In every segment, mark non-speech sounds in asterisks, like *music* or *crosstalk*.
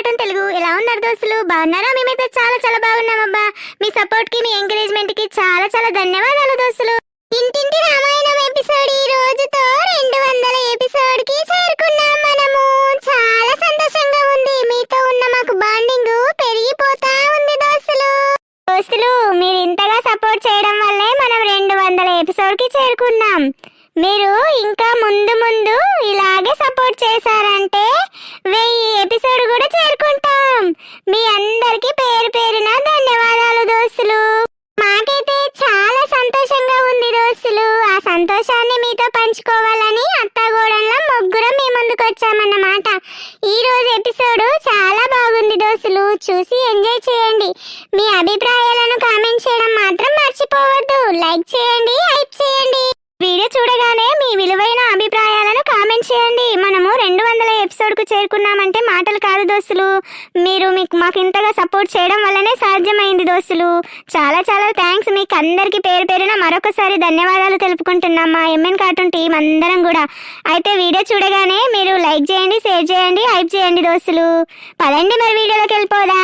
Cartoon Telugu. ఎలా ఉన్నారు దోస్తులు? బాగున్నారా? మేమైతే చాలా చాలా బాగున్నామబ్బా. మీ సపోర్ట్కి మీ ఎంకరేజ్మెంట్కి చాలా చాలా ధన్యవాదాలు దోస్తులు. ఇంటింటి రామాయణం ఎపిసోడ్ ఈ రోజుతో రెండు వందల ఎపిసోడ్కి చేరుకున్నాం మనము. చాలా సంతోషంగా ఉంది. మీతో ఉన్న మాకు బాండింగ్ పెరిగిపోతా ఉంది దోస్తులు. దోస్తులు మీరు ఇంతగా సపోర్ట్ చేయడం వల్లే మనం రెండు వందల ఎపిసోడ్కి చేరుకున్నాం. మీరు ఇంకా ముందు ముందు ఇలాగే సపోర్ట్ చేశారంటే వెయ్యి ఎపిసోడ్ కూడా చేరుకుంటాం. మీ అందరికీ పేరు పేరున ధన్యవాదాలు దోస్తులు. మాకైతే చాలా సంతోషంగా ఉంది దోస్తులు. ఆ సంతోషాన్ని మీతో పంచుకోవాలని అత్తగోడంలో ముగ్గురం మీ ముందుకు వచ్చామన్నమాట. ఈ రోజు ఎపిసోడ్ చాలా బాగుంది దోస్తులు. చూసి ఎంజాయ్ చేయండి. మీ అభిప్రాయాలను కామెంట్ చేయడం మాత్రం మర్చిపోవద్దు. లైక్ చేయండి హైప్ చేయండి. వీడియో చూడగానే మీ విలువైన అభిప్రాయాలను కామెంట్ చేయండి. మనము రెండు వందల ఎపిసోడ్కు చేరుకున్నామంటే మాటలు కాదు దోస్తులు. మీరు మీకు మాకు ఇంతగా సపోర్ట్ చేయడం వల్లనే సాధ్యమైంది దోస్తులు. చాలా చాలా థ్యాంక్స్ మీకు అందరికీ పేరు పేరున మరొకసారి ధన్యవాదాలు తెలుపుకుంటున్నాం మా ఎంఎన్ కార్టూన్ టీం అందరం కూడా. అయితే వీడియో చూడగానే మీరు లైక్ చేయండి షేర్ చేయండి హైప్ చేయండి దోస్తులు. పదండి మరి వీడియోలోకి వెళ్ళిపోదా.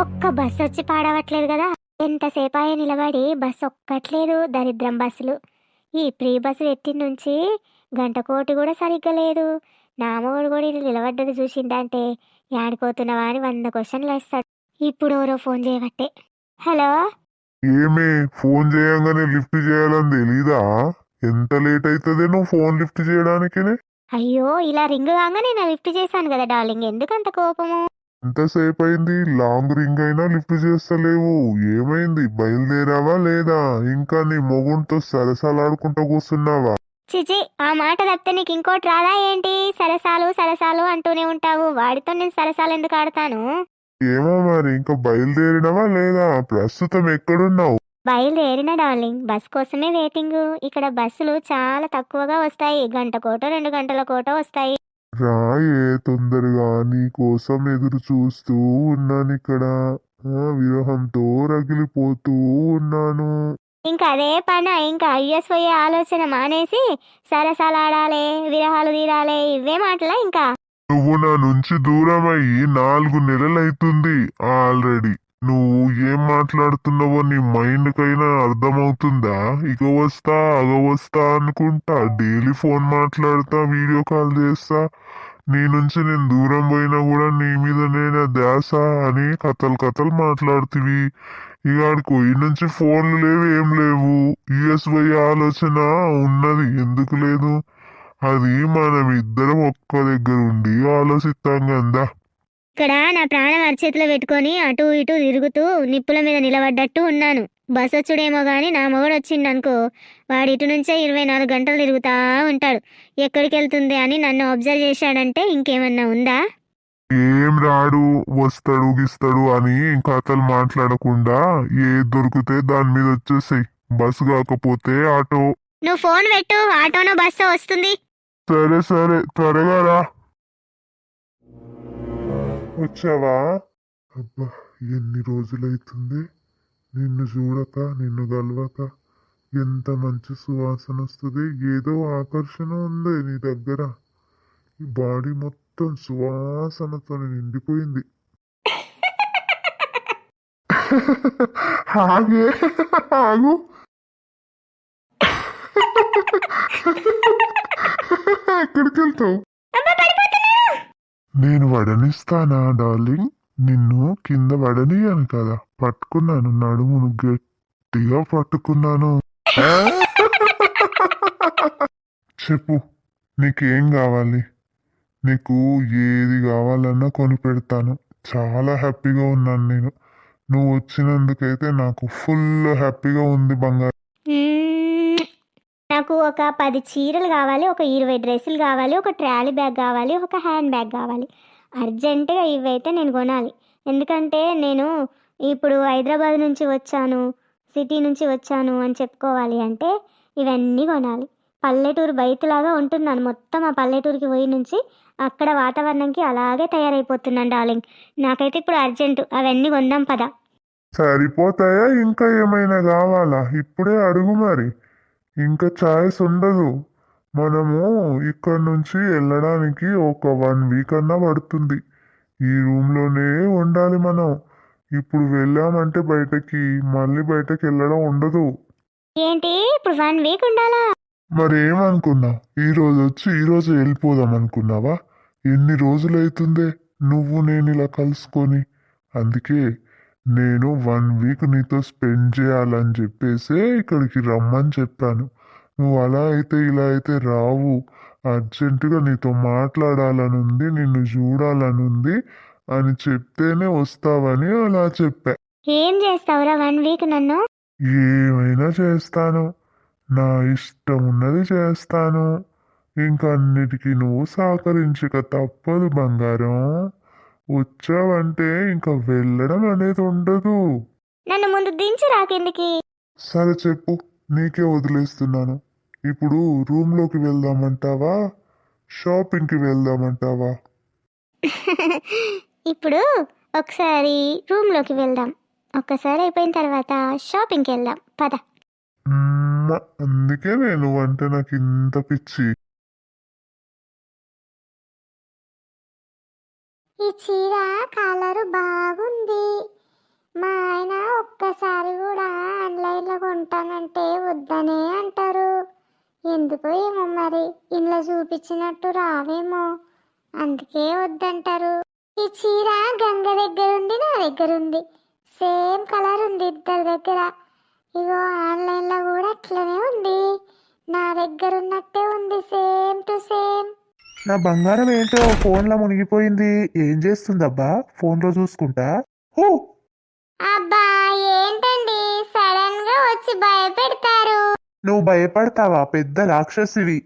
ఒక్క బస్సు వచ్చి పాడవట్లేదు కదా. ఎంతసేపు అయ్యే నిలబడి బస్సు ఒక్కట్లేదు దరిద్రం బస్సులు. ఈ ప్రీ బస్సు ఎట్టి నుంచి గంట కోటి కూడా సరిగ్గా లేదు. నా మొగుడు కూడా ఇలా నిలబడ్డది చూసిందంటే యాడిపోతున్నావా అని వంద క్వశ్చన్లు వేస్తాడు. ఇప్పుడు ఎవరో ఫోన్ చేయబట్టే. హలో? ఏమే ఫోన్ చేయంగానే లిఫ్ట్ చేయాలని తెలీదా? ఎంత లేట్ అవుతుంది నువ్వు ఫోన్ లిఫ్ట్ చేయడానికి అయ్యో ఇలా రింగ్ కాగానే నేను లిఫ్ట్ చేశాను కదా డార్లింగ్. ఎందుకు అంత కోపము? ఎంతసేపు అయింది లాంగ్ రింగ్ అయినా లిఫ్ట్ చేస్తలేవు. ఏమైంది? బయలుదేరావా లేదా? ఇంకా నీ మొగుంతో సరసాలాడుకుంటూ కూర్చున్నావా? చిచి ఆ మాట తప్పితే నీకు ఇంకోటి రాదా ఏంటి? సరసాలు సరసాలు అంటూనే ఉంటావు. వాడితో నేను సరసాలు ఎందుకు ఆడతాను? ఏమో మరి ఇంకా బయలుదేరినవా లేదా? ప్రస్తుతం ఎక్కడున్నావు? బయలుదేరిన డార్లింగ్. బస్ కోసమే వెయిటింగ్ ఇక్కడ బస్సులు చాలా తక్కువగా వస్తాయి. గంట కోట రెండు గంటల కోట వస్తాయి. రాయే తొందరగా నీ కోసం ఎదురు చూస్తూ ఉన్నాను ఇక్కడ. ఆ, విరహంతో రగిలిపోతూ ఉన్నాను. ఇంకా అదే పని? ఇంకా అయ్యస్ పోయే ఆలోచన మానేసి సరసాలాడాలి విరహాలు తీరాలి ఇవే మాటలా ఇంకా? నువ్వు నా నుంచి దూరం అయ్యి నాలుగు నెలలైతుంది ఆల్రెడీ. నువ్వు ఏం మాట్లాడుతున్నావో నీ మైండ్ కైనా అర్థమవుతుందా? ఇక వస్తా అగ వస్తా అనుకుంటా. డైలీ ఫోన్ మాట్లాడతా వీడియో కాల్ చేస్తా. నీ నుంచి నేను దూరం పోయినా కూడా నీ మీద నేను ధ్యాస అని కథలు కథలు మాట్లాడుతీవి. ఇక ఆడికి పోయి నుంచి ఫోన్లు లేవు ఏం లేవు. యుఎస్ పోయే ఆలోచన ఉన్నది ఎందుకు లేదు? అది మనం ఇద్దరం ఒక్క దగ్గర ఉండి ఆలోచిస్తాం కదా ఇక్కడ నా ప్రాణం అరచేతిలో పెట్టుకొని అటు ఇటు తిరుగుతూ నిప్పుల మీద నిలబడ్డట్టు ఉన్నాను. బస్ వచ్చుడేమో గాని నా మొగుడు వచ్చిండనుకో వాడు ఇటు నుంచే ఇరవై నాలుగు గంటలు తిరుగుతా ఉంటాడు. ఎక్కడికి వెళ్తుంది అని నన్ను అబ్జర్వ్ చేశాడంటే ఇంకేమన్నా ఉందా? ఏం రాడు వస్తాడు గిస్తాడు అని కథలు మాట్లాడకుండా ఏ దొరికితే దాని మీద వచ్చేసాయి. బస్సు కాకపోతే ఆటో. నువ్వు ఫోన్ పెట్టు ఆటోనో బస్సో వస్తుంది. సరే సరే త్వరగా రా. వచ్చావా? అబ్బా ఎన్ని రోజులైతుంది? నిన్ను చూడక నిన్ను గలవక. ఎంత మంచి సువాసన వస్తుంది. ఏదో ఆకర్షణ ఉంది నీ దగ్గర. ఈ బాడీ మొత్తం సువాసనతో నిండిపోయింది. ఆగే ఆగు. ఎక్కడికి వెళ్తావు నేను వడనిస్తానా డార్లింగ్? నిన్ను కింద వడనియను కదా. పట్టుకున్నాను నడుమును గట్టిగా పట్టుకున్నాను. చెప్పు నీకేం కావాలి? నీకు ఏది కావాలన్నా కొని పెడతాను చాలా హ్యాపీగా ఉన్నాను నేను. నువ్వు వచ్చినందుకైతే నాకు ఫుల్ హ్యాపీగా ఉంది బంగారు. నాకు ఒక పది చీరలు కావాలి ఒక ఇరవై డ్రెస్సులు కావాలి ఒక ట్రాలీ బ్యాగ్ కావాలి ఒక హ్యాండ్ బ్యాగ్ కావాలి. అర్జెంటుగా ఇవైతే నేను కొనాలి. ఎందుకంటే నేను ఇప్పుడు హైదరాబాద్ నుంచి వచ్చాను సిటీ నుంచి వచ్చాను అని చెప్పుకోవాలి అంటే ఇవన్నీ కొనాలి. పల్లెటూరు బయటలాగా ఉంటున్నాను. మొత్తం ఆ పల్లెటూరుకి పోయి నుంచి అక్కడ వాతావరణంకి అలాగే తయారైపోతున్నాను డార్లింగ్. నాకైతే ఇప్పుడు అర్జెంటు. అవన్నీ కొందాం పద. సరిపోతాయా? ఇంకా ఏమైనా కావాలా? ఇప్పుడే అడుగు మరి. ఇంకా చాయిస్ ఉండదు. మనము ఇక్కడ నుంచి వెళ్ళడానికి ఒక వన్ వీక్ అన్నా పడుతుంది. ఈ రూమ్లోనే ఉండాలి మనం. ఇప్పుడు వెళ్ళామంటే బయటకి మళ్ళీ బయటకి వెళ్ళడం ఉండదు. ఏంటి? ఇప్పుడు వన్ వీక్ ఉండాలా? మరేమనుకున్నావు? ఈ రోజు వచ్చి ఈ రోజు వెళ్ళిపోదాం అనుకున్నావా? ఎన్ని రోజులైతుందే నువ్వు నేను ఇలా కలుసుకొని. అందుకే నేను వన్ వీక్ నీతో స్పెండ్ చేయాలని చెప్పేసే ఇక్కడికి రమ్మని చెప్పాను. నువ్వు అలా అయితే ఇలా అయితే రావు. అర్జెంటుగా నీతో మాట్లాడాలని ఉంది నిన్ను చూడాలని ఉంది అని చెప్తేనే వస్తావని అలా చెప్పా. ఏం చేస్తావురా వన్ వీక్ నన్ను? ఏమైనా చేస్తాను. నా ఇష్టం ఉన్నది చేస్తాను. ఇంకా అన్నిటికీ నువ్వు సహకరించక తప్పదు బంగారం. వచ్చావంటే ఇంకా వెళ్ళడం అనేది ఉండదు. నన్ను ముందు దించి రాకిందికి. సరే చెప్పు నీకే వదిలేస్తున్నాను. ఇప్పుడు రూమ్లోకి వెళ్దామంటావా? షాపింగ్కి వెళ్దామంటావా? *laughs* ఇప్పుడు ఒకసారి రూమ్లోకి వెళ్దాం. ఒక్కసారి అయిపోయిన తర్వాత షాపింగ్కి వెళ్దాం. పద. మ్మ, అందుకే నేను అంటే నాకు ఇంత పిచ్చి. చీర కలరు బాగుంది. మా ఆయన ఒక్కసారి కూడా ఆన్లైన్లో కొంటానంటే వద్దనే అంటారు. ఎందుకో ఏమో మరి ఇంట్లో చూపించినట్టు రావేమో. అందుకే వద్దంటారు. ఈ చీర గంగ దగ్గర ఉంది నా దగ్గర ఉంది సేమ్ కలర్ ఉంది ఇద్దరి దగ్గర. ఇగో ఆన్లైన్లో కూడా అట్లనే ఉంది. నా దగ్గర ఉన్నట్టే ఉంది సేమ్ టు సేమ్. నా బంగారం ఏంటో ఫోన్లో మునిగిపోయింది. ఏం చేస్తుందబ్బా? ఫోన్లో చూసుకుంటా. హూ! అబ్బా ఏంటండి? సడన్గా వచ్చి భయపెడతారు. నువ్వు భయపడతావా? పెద్ద రాక్షసివి.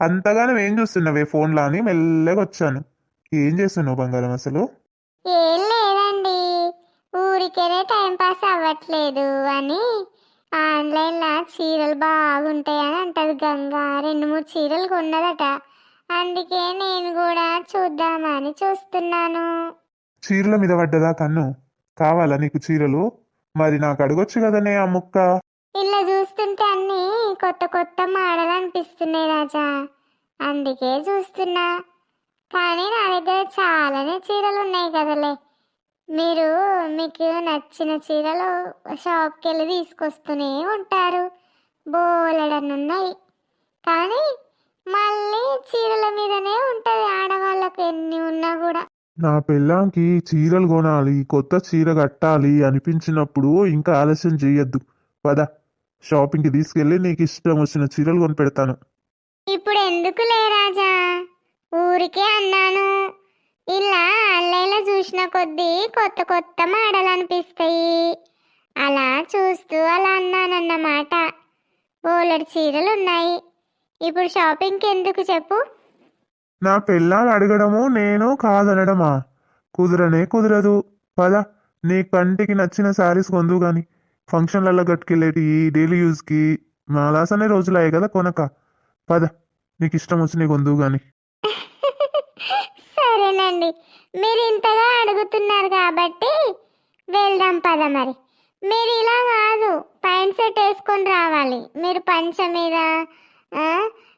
అంతగానం ఏం చూస్తున్నావే ఫోన్లో అని మెల్లగా వచ్చాను. ఏం చేస్తున్నావు బంగారం అసలు? ఏం లేదండి. ఊరికేనే టైం పాస్ అవ్వట్లేదు అని ఆన్లైన్లో చీరలు బాగుంటాయని అంటది గంగ. రెండు మూడు చీరలు కొన్నదట. అందుకే నేను కూడా చూద్దామని చూస్తున్నాను. చీరల మీద పడ్డదా కన్ను? కావాలా నీకు చీరలు? మరి నాకు అడగొచ్చు కదనే ఆ ముక్క. ఇలా చూస్తుంటే అన్నీ కొత్త కొత్త మోడల్ అనిపిస్తున్నాయి రాజా. అందుకే చూస్తున్నా. కానీ నా దగ్గర చాలానే చీరలు ఉన్నాయి కదలే. మీరు మీకు నచ్చిన చీరలు షాప్కి వెళ్ళి తీసుకొస్తూనే ఉంటారు. బోలెడన్ని ఉన్నాయి కానీ మళ్ళీ చీరల మీదనే ఉంటుంది ఆడవాళ్ళకు ఎన్ని ఉన్నా కూడా. నా పెళ్ళాంకి చీరలు కొనాలి కొత్త చీర కట్టాలి అనిపించినప్పుడు ఇంకా ఆలస్యం చెయ్యొద్దు పద షాపింగ్కి తీసుకెళ్ళి నీకు ఇష్టం వచ్చిన చీరలు కొని పెడతాను ఇప్పుడు ఎందుకు లే రాజా? ఊరికే అన్నాను. ఇలా ఆన్లైన్లో చూసిన కొద్దీ కొత్త కొత్త మోడల్ అనిపిస్తాయి అలా చూస్తూ అలా అన్నానన్నమాట. బోలెడు చీరలు ఉన్నాయి ఇప్పుడు షాపింగ్కి ఎందుకు చెప్పు? నా పెళ్ళాం అడగడము నేను కాదనడమా? కుదరనే కుదరదు. పద నీ కంటికి నచ్చిన శారీస్ కొందు గాని. ఫంక్షన్లలో కట్టుకెళ్ళేటి డైలీ యూస్కి మాలాసనే రోజులయ్యాయి కదా కొనక. పద నీకు ఇష్టం వచ్చిన కొందు గాని. సరేనండి. మీరు ఇంతగా అడుగుతున్నారు కాబట్టి వెళ్దాం పద మరి. మీరు ఇలా కాదు పైన సెట్ వేసుకొని రావాలి. మీరు పంచ మీద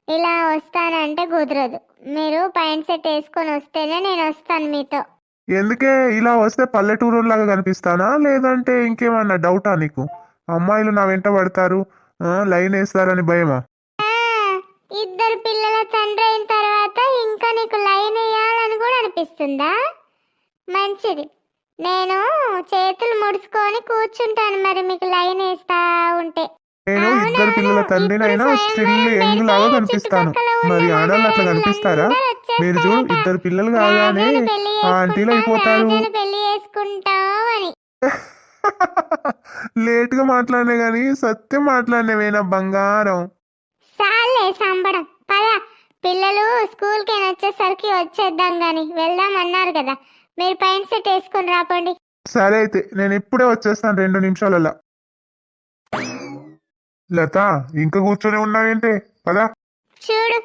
ఇలా వస్తానంటే కుదరదు. మీరు పైన సెట్ వేసుకొని వస్తేనే నేను వస్తాను మీతో. ఎందుకే? ఇలా వస్తే పల్లెటూరు లాగా కనిపిస్తానా? లేదంటే ఇంకేమన్నా డౌటా నీకు? అమ్మాయిలు నా వెంట పడతారు. లైన్ వేస్తారని భయమా? ఇద్దరు పిల్లల తండ్రి అయిన తర్వాత ఇంకా నీకు లైన్ వేయాలని కూడా అనిపిస్తుందా? మంచిది. నేను చేతులు ముడుచుకొని కూర్చుంటాను మరి మీకు లైన్ వేస్తా ఉంటే. నేను ఇద్దరు పిల్లల. తండ్రినైనా ఇప్పుడు స్టిల్ స్వయంవరం యంగ్ లాగా పెడితే కనిపిస్తాను. మరి ఆడవాళ్ళు అట్లా కనిపిస్తారా? మీరు చూడు. ఇద్దరు పిల్లలు కాగానే ఆంటీలు అయిపోతారు. అని *laughs* లేటుగా మాట్లాడినా కానీ సత్యం మాట్లాడినవేనా బంగారం? సాలే సంబడం పద. పిల్లలు స్కూల్కి వచ్చేసరికి వచ్చేద్దాం గాని వెళ్దాం అన్నారు కదా. మీరు పైన సెట్ వేసుకొని రాపండి. సరే అయితే నేను ఇప్పుడే వచ్చేస్తాను రెండు నిమిషాలలో లత ఇంకా కూర్చొని ఉన్నావేంటి? పదా. చూడు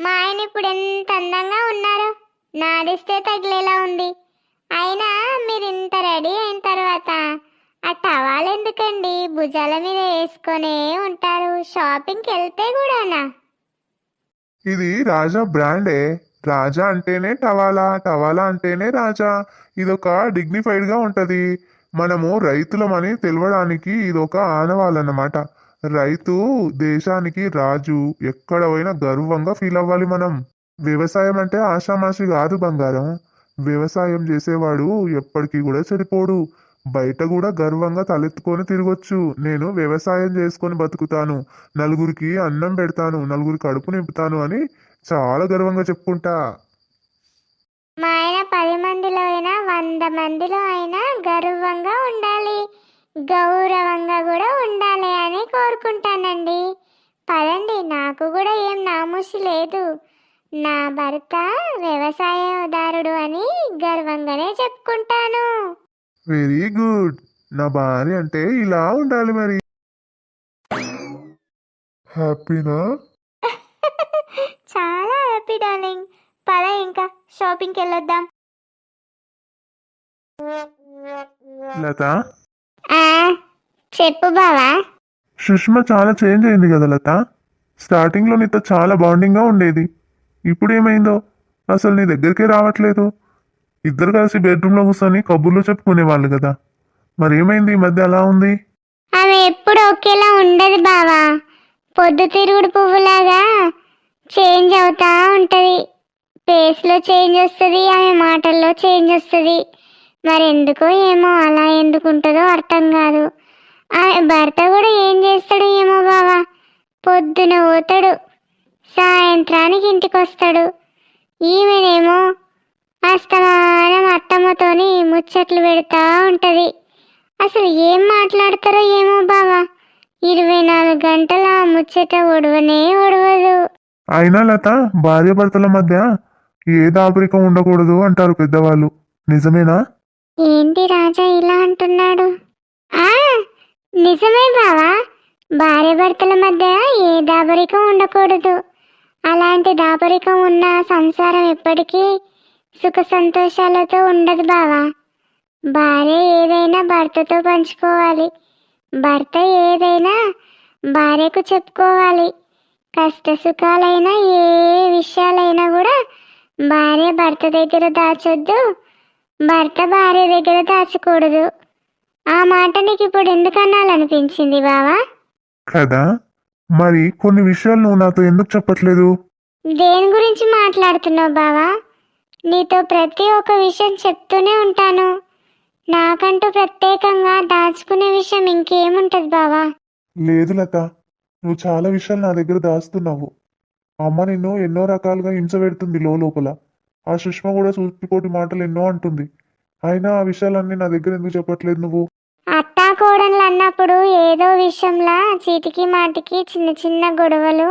మా ఆయన ఇప్పుడు ఎంత అందంగా ఉన్నారు. నాదిస్తే తగిలేలా ఉంది. అయినా మీరు ఇంత రెడీ అయిన తర్వాత ఆ టవాల్ ఎందుకండి? భుజాల మీద వేసుకొనే ఉంటారు. షాపింగ్కి వెళ్తే కూడానా? ఇది రాజా బ్రాండే. రాజా అంటేనే టవాలా టవాలా అంటేనే రాజా. ఇదొక డిగ్నిఫైడ్గా ఉంటది. మనము రైతులమని తెలవడానికి ఇదొక ఆనవాలన్నమాట రైతు దేశానికి రాజు ఎక్కడ పోయినా గర్వంగా ఫీల్ అవ్వాలి మనం. వ్యవసాయం అంటే ఆషామాషి కాదు బంగారం. వ్యవసాయం చేసేవాడు ఎప్పటికీ కూడా చెడిపోడు. బయట కూడా గర్వంగా తలెత్తుకొని తిరగొచ్చు. నేను వ్యవసాయం చేసుకొని బతుకుతాను. నలుగురికి అన్నం పెడతాను. నలుగురి కడుపు నింపుతాను అని చాలా గర్వంగా చెప్పుకుంటా. మా ఆయన పది మందిలో అయినా వంద మందిలో అయినా గర్వంగా ఉండాలి. గౌరవంగా కూడా ఉండాలి అని కోరుకుంటానండి. పదండి నాకు కూడా ఏం నామూసి లేదు. నా భర్త వ్యవసాయదారుడు అని గర్వంగానే చెప్పుకుంటాను. Very good. నా భార్య అంటే ఇలా ఉండాలి మరి. హ్యాపీనా? *laughs* చాలా హ్యాపీ డార్లింగ్. పద ఇంకా షాపింగ్కి వెళ్ళొద్దాం. లత? చెప్పు బావా. సుష్మ చాలా చేంజ్ అయింది కదా లత. స్టార్టింగ్లో నీతో చాలా బాండింగ్గా ఉండేది. ఇప్పుడు ఏమైందో? అసలు నీ దగ్గరికే రావట్లేదు. ఇద్దరు కలిసి బెడ్రూమ్లో కూర్చొని కబుర్లు చెప్పుకునేవాళ్ళు కదా. మరి ఏమైంది ఈ మధ్య అలా ఉంది? ఆమె ఎప్పుడు ఒకేలా ఉండదు బావా. పొద్దు తిరుగుడు పువ్వులాగా చేంజ్ అవుతా ఉంటది. ఫేస్లో చేంజ్ వస్తుంది ఆమె మాటల్లో చేంజ్ వస్తుంది. మరి ఎందుకో ఏమో అలా ఎందుకు ఉంటుందో అర్థం కాదు. ఆమె భర్త కూడా ఏం చేస్తాడు ఏమో బావా. పొద్దున పోతాడు సాయంత్రానికి ఇంటికి వస్తాడు ఈమెనేమో అస్తమానం అత్తమ్మతోని ముచ్చట్లు పెడతా ఉంటుంది. అసలు ఏం మాట్లాడతారో ఏమో బావా. ఇరవై నాలుగు గంటల ముచ్చట ఒడవనే ఒడవదు. అయినా లత భార్యాభర్తల మధ్య ఏ దాపరికం ఉండకూడదు అంటారు పెద్దవాళ్ళు. నిజమేనా? ఏంటి రాజా ఇలా అంటున్నాడు? ఆ నిజమే బావా. భార్య భర్తల మధ్య ఏ దాపరికం ఉండకూడదు. అలాంటి దాపరికం ఉన్న సంసారం ఎప్పటికీ సుఖ సంతోషాలతో ఉండదు బావా. భార్య ఏదైనా భర్తతో పంచుకోవాలి. భర్త ఏదైనా భార్యకు చెప్పుకోవాలి. కష్ట సుఖాలైనా ఏ విషయాలైనా కూడా భార్య భర్త దగ్గర దాచొద్దు. భర్త భార్య దగ్గర దాచకూడదు. ఆ మాట నీకు ఇప్పుడు ఎందుకు అనాలనిపించింది బావా? కదా? మరి కొన్ని విషయాలు నువ్వు నాతో ఎందుకు చెప్పట్లేదు? దేని గురించి మాట్లాడుతున్నావు బావా? నీతో ప్రతి ఒక్క విషయం చెప్తూనే ఉంటాను. నాకంటూ ప్రత్యేకంగా దాచుకునే విషయం ఇంకేముంటది బావా? లేదు లత నువ్వు చాలా విషయాలు నా దగ్గర దాస్తున్నావు. అమ్మ నిన్ను ఎన్నో రకాలుగా హింస పెడుతుంది లోపల. ఆ సుష్మ కూడా సూచిపోటి మాటలు ఎన్నో అంటుంది. అయినా ఆ విషయాలన్నీ నా దగ్గర ఎందుకు చెప్పట్లేదు నువ్వు? అత్తా కోడళ్ళు అన్నప్పుడు ఏదో విషయంలా చీటికి మాటికి చిన్న చిన్న గొడవలు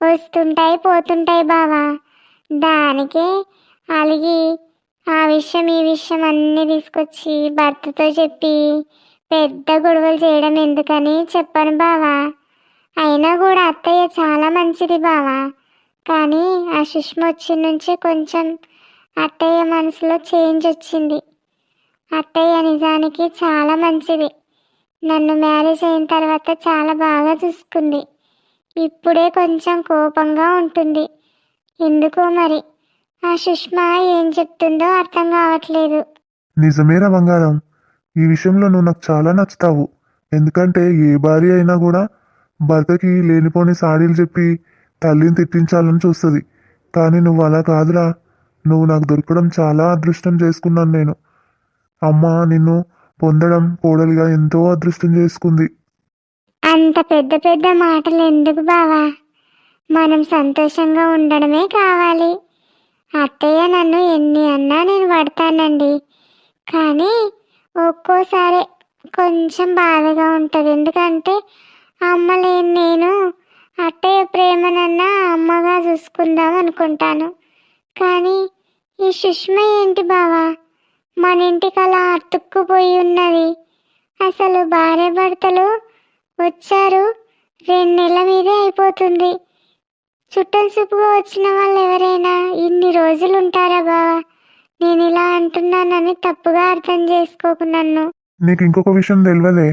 వస్తుంటాయి పోతుంటాయి బావా. దానికే అలిగి ఆ విషయం ఈ విషయం అన్నీ తీసుకొచ్చి భర్తతో చెప్పి పెద్ద గొడవలు చేయడం ఎందుకని చెప్పను బావా. అయినా కూడా అత్తయ్య చాలా మంచిది బావా. కానీ ఆ సుష్మ వచ్చిన నుంచి కొంచెం అత్తయ్య మనసులో చేంజ్ వచ్చింది. అత్తయ్య నిజానికి చాలా మంచిది. నన్ను మ్యారేజ్ అయిన తర్వాత చాలా బాగా చూసుకుంది. ఇప్పుడే కొంచెం కోపంగా ఉంటుంది. ఎందుకో మరి? ఆ సుష్మ ఏం చెప్తుందో అర్థం కావట్లేదు. నిజమేరా బంగారం? ఈ విషయంలో నువ్వు నాకు చాలా నచ్చుతావు. ఎందుకంటే ఏ భార్య అయినా కూడా భర్తకి లేనిపోని సాడీలు చెప్పి తల్లిని తిట్టించాలని చూస్తుంది. కానీ నువ్వు అలా కాదురా. నువ్వు నాకు దొరకడం చాలా అదృష్టం చేసుకున్నాను నేను. అమ్మ నిన్ను పొందడం కోడలిగా ఎంతో అదృష్టం చేసుకుంది. అంత పెద్ద పెద్ద మాటలు ఎందుకు బావా? మనం సంతోషంగా ఉండడమే కావాలి. అత్తయ్య నన్ను ఎన్ని అన్నా నేను పడతానండి కానీ ఒక్కోసారి కొంచెం బాధగా ఉంటుంది. ఎందుకంటే అమ్మ లేని నేను అత్తయ్య ప్రేమనన్నా అమ్మగా చూసుకుందాం అనుకుంటాను. కానీ ఈ సుష్మ ఏంటి బావా? మన ఇంటికి అలా అతుక్కుపోయి ఉన్నది. అసలు భార్య భర్తలు వచ్చారు. రెండు నెలల మీదే అయిపోతుంది. చుట్టం చూపుగా వచ్చిన వాళ్ళు ఎవరైనా ఇన్ని రోజులు ఉంటారా బావా? నేను ఇలా అంటున్నానని తప్పుగా అర్థం చేసుకోకు నన్ను. నీకు ఇంకొక విషయం తెలియదే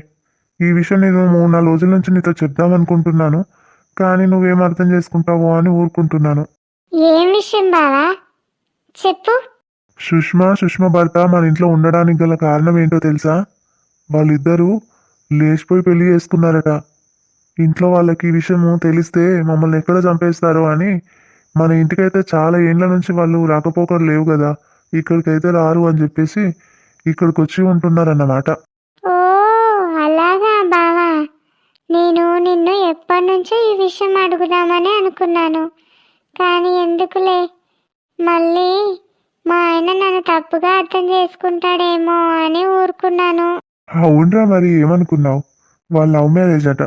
ఈ విషయం నేను మూడు నాలుగు రోజుల నుంచి నీతో చెప్దాం అనుకుంటున్నాను. కానీ నువ్వేం అర్థం చేసుకుంటావో అని ఊరుకుంటున్నాను. ఏం విషయం బావా? చెప్పు. సుష్మా సుష్మా భర్త మన ఇంట్లో ఉండడానికి గల కారణం ఏంటో తెలుసా? వాళ్ళిద్దరూ లేచిపోయి పెళ్ళి చేసుకున్నారట. ఇంట్లో వాళ్ళకి ఈ విషయము తెలిస్తే మమ్మల్ని ఎక్కడ చంపేస్తారో అని మన ఇంటికైతే చాలా ఏండ్ల నుంచి వాళ్ళు రాకపోకలు లేవు కదా ఇక్కడికైతే రారు అని చెప్పేసి ఇక్కడికి వచ్చి ఉంటున్నారన్నమాట. ఓ అలాగా బావా. నేను నిన్ను ఎప్పటి నుంచో ఈ విషయం అడుగుదామని అనుకున్నాను. కానీ ఎందుకులే? మళ్ళీ మా ఆయన నన్ను తప్పుగా అర్థం చేసుకుంటాడేమో అని ఊరుకున్నాను. అవునరా మరి ఏమనుకున్నావు? వాళ్ళ లవ్ మ్యారేజ్ అట.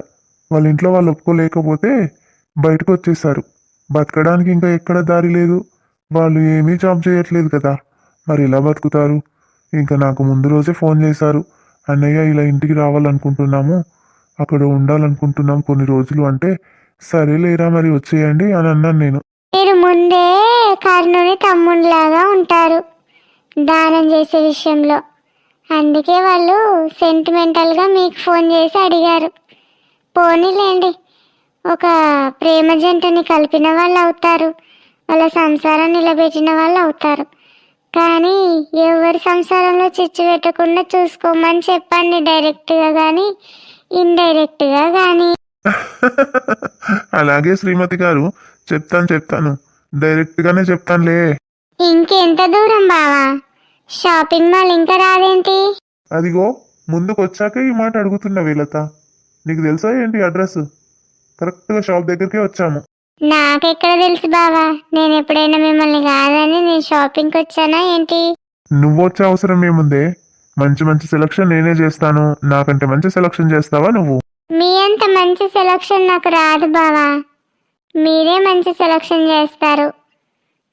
వాళ్ళ ఇంట్లో వాళ్ళు ఒప్పుకోలేకపోతే బయటకు వచ్చేసారు బతకడానికి ఇంకా ఎక్కడ దారి లేదు. వాళ్ళు ఏమీ జాబ్ చేయట్లేదు కదా. మరి ఇలా బతుకుతారు? ఇంకా నాకు ముందు రోజే ఫోన్ చేశారు. అన్నయ్య ఇలా ఇంటికి రావాలనుకుంటున్నాము. అక్కడ ఉండాలనుకుంటున్నాం కొన్ని రోజులు అంటే సరే లేరా మరి వచ్చేయండి అని అన్నాను నేను. మీరు ముందే కర్ణుని తమ్ముడిలాగా ఉంటారు దానం చేసే విషయంలో. అందుకే వాళ్ళు సెంటిమెంటల్గా మీకు ఫోన్ చేసి అడిగారు. పోనీలేండి ఒక ప్రేమ జంటని కలిపిన వాళ్ళు అవుతారు వాళ్ళ సంసారం నిలబెట్టిన వాళ్ళు అవుతారు. కానీ ఎవరి సంసారంలో చిచ్చు పెట్టకుండా చూసుకోమని చెప్పండి డైరెక్ట్గా కానీ ఇండైరెక్ట్గా కానీ. *laughs* అలాగే శ్రీమతి గారు చెప్తాను చెప్తాను. డైరెక్ట్గానే చెప్తానులే. ఇంకెంత దూరం బావా? షాపింగ్ మాల్ ఇంకా రాదేంటి? అదిగో ముందుకు వచ్చాక ఈ మాట అడుగుతున్నా వీళ్ళత నీకు తెలుసా ఏంటి అడ్రస్? కరెక్ట్గా షాప్ దగ్గరికే వచ్చాము. నాకెక్కడ తెలుసు బావా? నేను ఎప్పుడైనా మిమ్మల్ని కాదని నేను షాపింగ్కి వచ్చానా ఏంటి? నువ్వు వచ్చే అవసరం ఏముందే? మంచి మంచి సెలక్షన్ నేనే చేస్తాను. నాకంటే మంచి సెలక్షన్ చేస్తావా నువ్వు? మీ అంత మంచి సెలక్షన్ నాకు రాదు బావా. మీరే మంచి సెలక్షన్ చేస్తారు.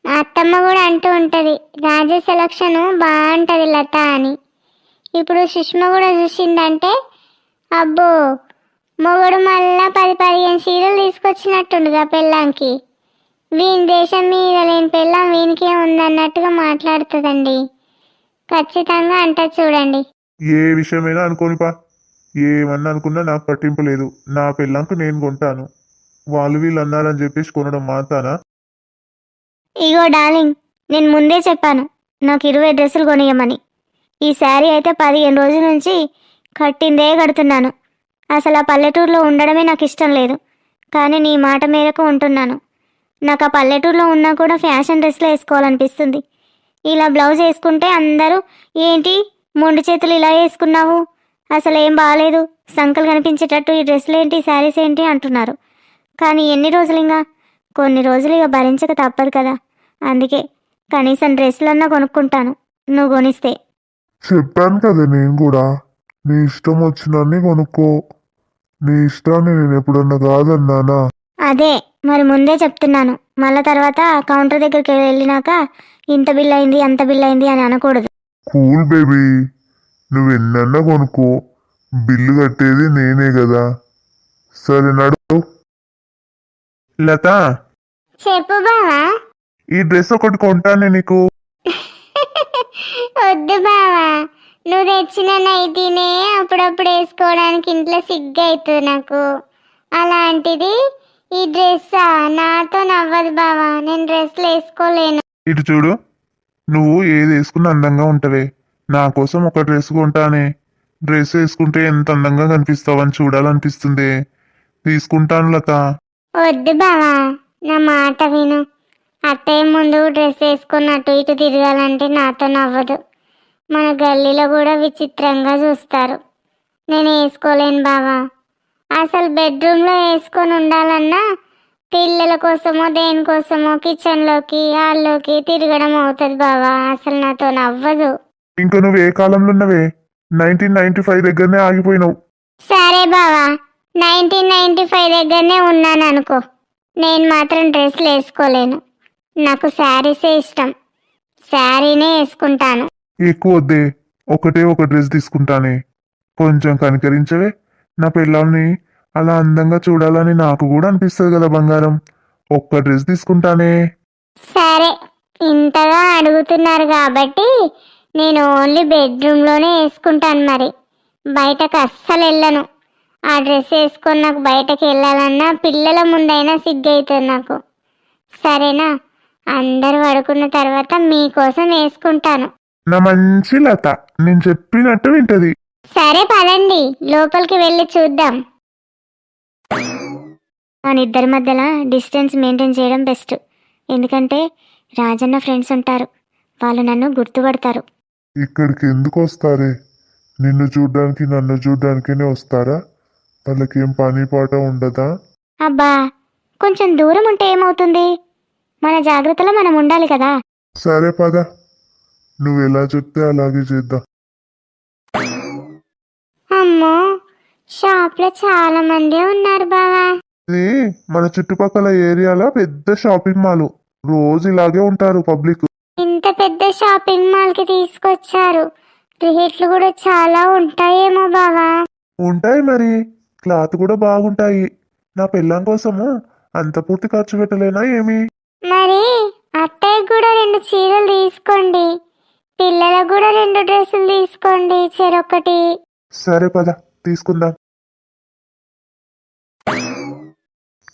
మా అత్తమ్మ కూడా అంటూ ఉంటుంది రాజు సెలక్షన్ బాగుంటుంది లత అని. ఇప్పుడు సుష్మ కూడా చూసిందంటే అబ్బో మొగుడు మళ్ళా పది పదిహేను సీరలు తీసుకొచ్చినట్టుండుగా పెళ్ళాంకి వీని దేశం మీద లేని పెళ్ళాం వీనికే ఉందన్నట్టుగా మాట్లాడుతుందండి. ఖచ్చితంగా అంటది చూడండి. ఏ విషయమైనా అనుకోని పా ఏమన్నా అనుకున్నా నాకు పట్టింపు లేదు. నా పెళ్ళంకు నేను కొంటాను. వాళ్ళు వీళ్ళు అన్నారని చెప్పేసి కొనడం మాతానా ఇగో డార్లింగ్ నేను ముందే చెప్పాను. నాకు ఇరవై డ్రెస్సులు కొనియమని. ఈ శారీ అయితే పదిహేను రోజుల నుంచి కట్టిందే కడుతున్నాను. అసలు ఆ పల్లెటూరులో ఉండడమే నాకు ఇష్టం లేదు. కానీ నీ మాట మేరకు ఉంటున్నాను. నాకు ఆ పల్లెటూరులో ఉన్నా కూడా ఫ్యాషన్ డ్రెస్లో వేసుకోవాలనిపిస్తుంది. ఇలా బ్లౌజ్ వేసుకుంటే అందరూ ఏంటి మొండు చేతులు ఇలా వేసుకున్నావు? అసలు ఏం బాగాలేదు సంకలు కనిపించేటట్టు ఈ డ్రెస్సులు ఏంటి శారీస్ ఏంటి? అంటున్నారు. కానీ ఎన్ని రోజులు ఇంకా కొన్ని రోజులు ఇక భరించక తప్పదు కదా. అందుకే కనీసం డ్రెస్సులన్నా కొనుక్కుంటాను. నువ్వు కొనిస్తే. చెప్పాను కదా నేను కూడా. నీ ఇష్టం వచ్చినన్ని కొనుక్కో. నీ ఇష్టాన్ని నేను ఎప్పుడన్నా కాదన్నానా? అదే మరి ముందే చెప్తున్నాను. మళ్ళా తర్వాత కౌంటర్ దగ్గరికి వెళ్ళినాక ఇంత బిల్ అయింది అంత బిల్ అయింది అని అనకూడదు. కూల్ బేబీ నువ్వు ఎన్నన్నా కొనుక్కో. బిల్లు కట్టేది నేనే కదా. సరే నడు. లత. చెప్పు బావా. ఈ డ్రెస్ ఒకటి కొంటానే నీకు. *laughs* వద్దు బావా. నువ్వు తెచ్చిన నైటీనే అప్పుడప్పుడు వేసుకోవడానికి ఇంట్లో సిగ్గు అవుతుంది నాకు. అలాంటిది ఈ డ్రెస్ నాతో నవ్వదు బావా. నేను డ్రెస్లు వేసుకోలేను. ఇటు చూడు. నువ్వు ఏది వేసుకున్న అందంగా ఉంటవే నా కోసం ఒక డ్రెస్ కొంటానే. డ్రెస్ వేసుకుంటే ఎంత అందంగా కనిపిస్తావని చూడాలనిపిస్తుంది. తీసుకుంటాను లత. వద్దు బావా. నా మాట విను. అత్తయ్య ముందు డ్రెస్ వేసుకొని అటు ఇటు తిరగాలంటే నాతో నవ్వదు. మన గల్లీలో కూడా విచిత్రంగా చూస్తారు. నేను వేసుకోలేను బావా. అసలు బెడ్రూమ్లో వేసుకొని ఉండాలన్నా పిల్లల కోసమో దేనికోసమో కిచెన్లోకి హాల్లోకి తిరగడం అవుతుంది బావా. అసలు నాతో నవ్వదు. ఇంకా నువ్వు ఏ కాలంలో ఉన్నవే? నైన్టీన్ నైన్టీ ఫైవ్ దగ్గరనే ఆగిపోయినావు. సరే బావా. నైన్టీన్ నైన్టీ ఫైవ్ దగ్గరనే ఉన్నాను అనుకో నేను మాత్రం డ్రెస్లు వేసుకోలేను. నాకు శారీసే ఇష్టం. శారీనే వేసుకుంటాను. ఎక్కువ వద్దే. ఒకటే ఒక డ్రెస్ తీసుకుంటానే. కొంచెం కనికరించవే. నా పిల్లల్ని అలా అందంగా చూడాలని నాకు కూడా అనిపిస్తుంది కదా బంగారం. ఒక్క డ్రెస్ తీసుకుంటానే. సరే ఇంతగా అడుగుతున్నారు కాబట్టి నేను ఓన్లీ బెడ్రూమ్లోనే వేసుకుంటాను మరి. బయటకు అస్సలు వెళ్ళను. ఆ డ్రెస్ వేసుకొని నాకు బయటకు వెళ్ళాలన్నా పిల్లల ముందైనా సిగ్గైతుంది నాకు. సరేనా? అందరు పడుకున్న తర్వాత మీకోసం వేసుకుంటాను. నా మంచి లత నేను చెప్పినట్టు వింటది. సరే పదండి. లోపలికి వెళ్ళి చూద్దాం. మన ఇద్దరి మధ్యలో డిస్టెన్స్ మెయింటైన్ చేయడం బెస్ట్. ఎందుకంటే రాజన్న ఫ్రెండ్స్ ఉంటారు. వాళ్ళు నన్ను గుర్తుపడతారు. ఇక్కడికి ఎందుకు వస్తారే? నిన్ను చూడ్డానికి నన్ను చూడ్డానికనే వస్తారా? వాళ్ళకేం పని పాట ఉండదా? అబ్బా కొంచెం దూరం ఉంటే ఏమవుతుంది? మన జాగ్రత్తలో మనం ఉండాలి కదా. సరే పద. నువ్వు ఎలా చెప్తే అలాగే చేద్దాం. అమ్మో షాప్లో చాలా మంది ఉన్నారు బావా. ఇది మన చుట్టుపక్కల ఏరియాలో పెద్ద షాపింగ్ మాల్ రోజు ఇలాగే ఉంటారు పబ్లిక్ ఇంత పెద్ద షాపింగ్ మాల్కి తీసుకొచ్చారు. రేట్లు కూడా చాలా ఉంటాయేమో బావా. ఉంటాయి మరి. క్లాత్ కూడా బాగుంటాయి. నా పెళ్ళాం కోసము అంత పూర్తి ఖర్చు పెట్టలేనా ఏమి? మరి అత్తయ్య కూడా రెండు చీరలు తీసుకోండి. పిల్లలకు కూడా రెండు డ్రెస్సులు తీసుకోండి చెరొకటి సరే పద తీసుకుందాం.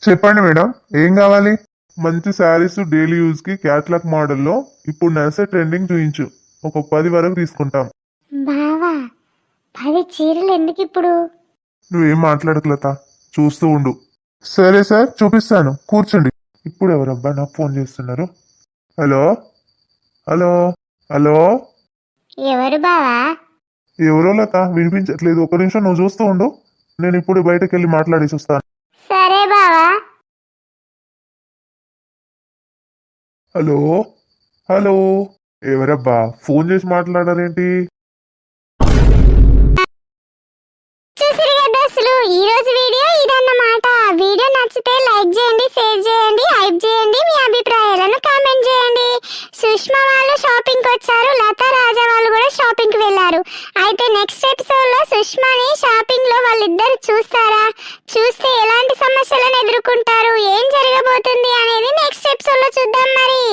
చెప్పండి మేడం ఏం కావాలి? మంచి శారీస్ డైలీ యూజ్కి క్యాట్లాగ్ మోడల్లో ఇప్పుడు నడిసే ట్రెండింగ్ చూయించు. ఒక పది వరకు తీసుకుంటాం. బావా పది చీరలు ఎందుకు ఇప్పుడు? నువ్వేం మాట్లాడకలత చూస్తూ ఉండు. సరే సార్ చూపిస్తాను. కూర్చోండి. ఇప్పుడు ఎవరబ్బా నాకు ఫోన్ చేస్తున్నారు? హలో? హలో? హలో? ఎవరు బావా? ఎవరో లత వినిపించట్లేదు. ఒక నిమిషం నువ్వు చూస్తూ ఉండు. నేను ఇప్పుడు బయటకు వెళ్ళి మాట్లాడేసి వస్తాను. సరే బావా. హలో? హలో? ఎవరబ్బా? ఫోన్ చేసి మాట్లాడారేంటి? ఈ రోజు వీడియో ఇదన్నమాట. వీడియో నచ్చితే లైక్ చేయండి షేర్ చేయండి హైప్ చేయండి మీ అభిప్రాయాలను కామెంట్ చేయండి. సుష్మా వాళ్ళు షాపింగ్కి వచ్చారు లతా రాజా వాళ్ళు కూడా షాపింగ్కి వెళ్ళారు. అయితే నెక్స్ట్ ఎపిసోడ్లో సుష్మాని షాపింగ్లో వాళ్ళిద్దరు చూస్తారా? చూస్తే ఎలాంటి సమస్యలను ఎదుర్కొంటారు? ఏం జరగబోతుంది అనేది నెక్స్ట్ ఎపిసోడ్లో చూద్దాం మరి.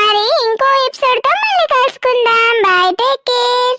మరి ఇంకో ఎపిసోడ్తో మళ్ళీ కలుసుకుందాం. Bye take care